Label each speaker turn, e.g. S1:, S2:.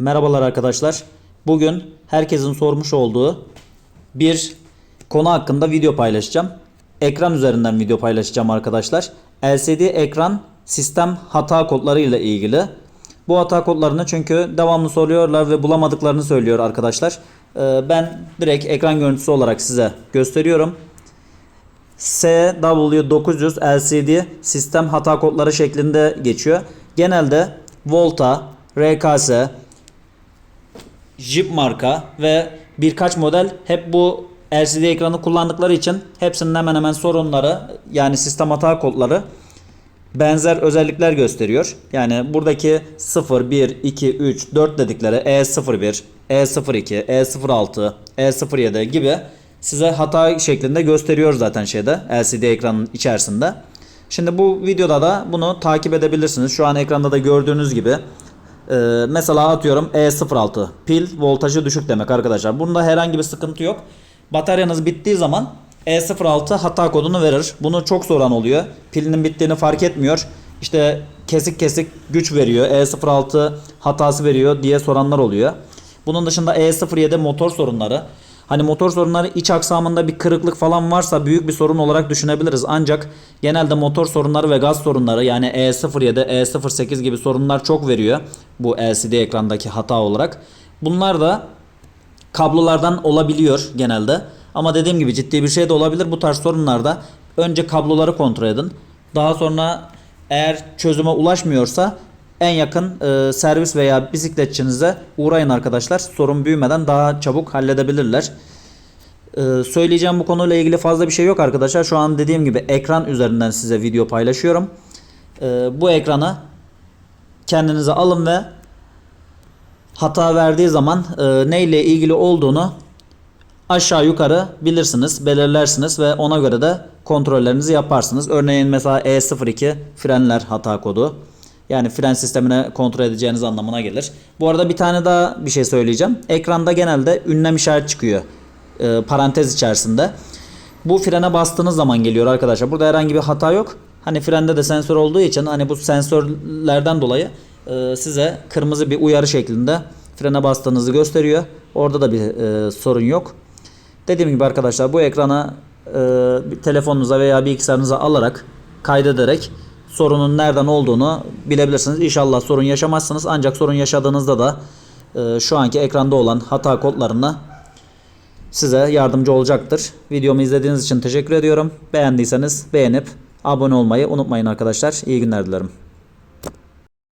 S1: Merhabalar arkadaşlar. Bugün herkesin sormuş olduğu bir konu hakkında video paylaşacağım. Ekran üzerinden video paylaşacağım arkadaşlar. LCD ekran sistem hata kodları ile ilgili. Bu hata kodlarını çünkü devamlı soruyorlar ve bulamadıklarını söylüyor arkadaşlar. Ee, Ben direkt ekran görüntüsü olarak size gösteriyorum. SW900 LCD sistem hata kodları şeklinde geçiyor. Genelde Volta, RKS, Jeep marka ve birkaç model hep bu LCD ekranı kullandıkları için hepsinin hemen hemen sorunları yani sistem hata kodları benzer özellikler gösteriyor. Yani buradaki 0, 1, 2, 3, 4 dedikleri E01, E02, E06, E07 gibi size hata şeklinde gösteriyor zaten şeyde LCD ekranın içerisinde. Şimdi bu videoda da bunu takip edebilirsiniz. Şu an ekranda da gördüğünüz gibi ee, mesela atıyorum E06 pil voltajı düşük demek arkadaşlar. Bunda herhangi bir sıkıntı yok. Bataryanız bittiği zaman E06 hata kodunu verir. Bunu çok soran oluyor. Pilinin bittiğini fark etmiyor. İşte kesik kesik güç veriyor. E06 hatası veriyor diye soranlar oluyor. Bunun dışında E07 motor sorunları. Hani motor sorunları iç aksamında bir kırıklık falan varsa büyük bir sorun olarak düşünebiliriz. Ancak genelde motor sorunları ve gaz sorunları yani E07, E08 gibi sorunlar çok veriyor bu LCD ekrandaki hata olarak. Bunlar da kablolardan olabiliyor genelde. Ama dediğim gibi ciddi bir şey de olabilir. Bu tarz sorunlarda önce kabloları kontrol edin. Daha sonra eğer çözüme ulaşmıyorsa en yakın e, servis veya bisikletçinize uğrayın arkadaşlar. Sorun büyümeden daha çabuk halledebilirler. E, söyleyeceğim bu konuyla ilgili fazla bir şey yok arkadaşlar. Şu an dediğim gibi ekran üzerinden size video paylaşıyorum. E, bu ekranı kendinize alın ve hata verdiği zaman e, neyle ilgili olduğunu aşağı yukarı bilirsiniz, belirlersiniz ve ona göre de kontrollerinizi yaparsınız. Örneğin mesela E02 frenler hata kodu. Yani fren sistemine kontrol edeceğiniz anlamına gelir. Bu arada bir tane daha bir şey söyleyeceğim. Ekranda genelde ünlem işaret çıkıyor. e, parantez içerisinde. Bu frene bastığınız zaman geliyor arkadaşlar. Burada herhangi bir hata yok. Hani frende de sensör olduğu için hani bu sensörlerden dolayı e, size kırmızı bir uyarı şeklinde frene bastığınızı gösteriyor. Orada da bir e, sorun yok. Dediğim gibi arkadaşlar bu ekrana e, telefonunuza veya bilgisayarınıza alarak kaydederek sorunun nereden olduğunu bilebilirsiniz. İnşallah sorun yaşamazsınız. Ancak sorun yaşadığınızda da e, şu anki ekranda olan hata kodlarını size yardımcı olacaktır. Videomu izlediğiniz için teşekkür ediyorum. Beğendiyseniz beğenip abone olmayı unutmayın arkadaşlar. İyi günler dilerim.